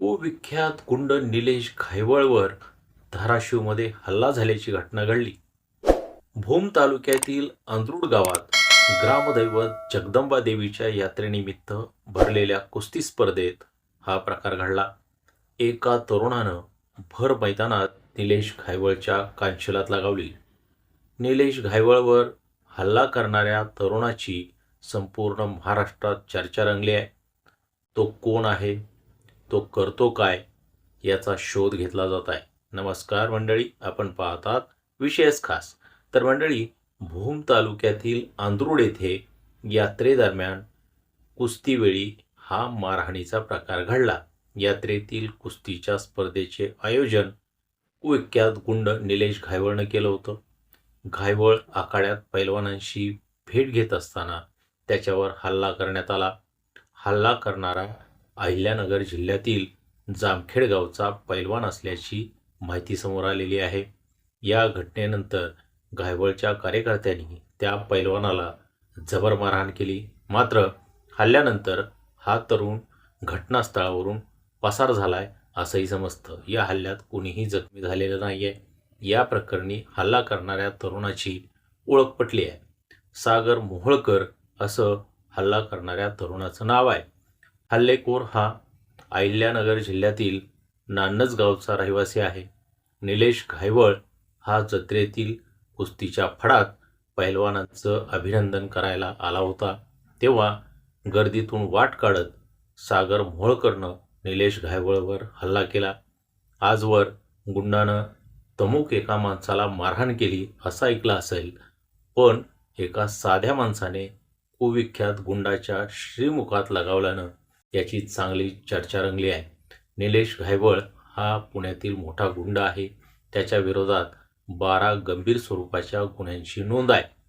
कुविख्यात गुंड निलेश घायवळवर धाराशिवमध्ये हल्ला झाल्याची घटना घडली. भूम तालुक्यातील अंद्रुड गावात ग्रामदैवत जगदंबा देवीच्या यात्रेनिमित्त भरलेल्या कुस्ती स्पर्धेत हा प्रकार घडला. एका तरुणानं भर मैदानात निलेश घायवळच्या कांशिलात लगावली. निलेश घायवळवर हल्ला करणाऱ्या तरुणाची संपूर्ण महाराष्ट्रात चर्चा रंगली आहे. तो कोण आहे? तो करतो काय याचा शोध घेतला जात आहे. नमस्कार मंडळी आपण पाहतात विशेष खास. तर मंडळी भूम तालुक्यातील आंध्रुड येथे यात्रेदरम्यान कुस्तीवेळी हा मारहाणीचा प्रकार घडला. यात्रेतील कुस्तीच्या स्पर्धेचे आयोजन कुविख्यात गुंड निलेश घायवळनं केलं होतं. घायवळ आखाड्यात पैलवानांशी भेट घेत असताना त्याच्यावर हल्ला करण्यात आला. हल्ला करणारा अहिल्यानगर जिल्ह्यातील जामखेड गावचा पैलवान असल्याची माहिती समोर आलेली आहे. या घटनेनंतर गायवळच्या कार्यकर्त्यांनी त्या पैलवानाला जबर मारहाण केली. मात्र हल्ल्यानंतर हा तरुण घटनास्थळावरून पसार झाला आहे असंही समजतं. या हल्ल्यात कोणीही जखमी झालेलं नाही आहे या प्रकरणी हल्ला करणाऱ्या तरुणाची ओळख पटली आहे. सागर मोहोळकर असं हल्ला करणाऱ्या तरुणाचं नाव आहे. हल्लेखोर हा अहिल्यानगर जिल्ह्यातील नान्नज गावचा रहिवासी आहे. निलेश घायवळ हा जत्रेतील कुस्तीच्या फडात पैलवानांचं अभिनंदन करायला आला होता. तेव्हा गर्दीतून वाट काढत सागर मोहोळकरनं निलेश घायवळवर हल्ला केला. आजवर गुंडानं तमुक एका माणसाला मारहाण केली असं ऐकलं असेल पण एका साध्या माणसाने कुविख्यात गुंडाच्या श्रीमुखात लगावल्यानं याची चांगली चर्चा रंगली आहे. निलेश घायवळ हा पुण्यातील मोठा गुंड आहे. त्याच्या विरोधात बारा गंभीर स्वरूपाच्या गुन्ह्यांची नोंद आहे.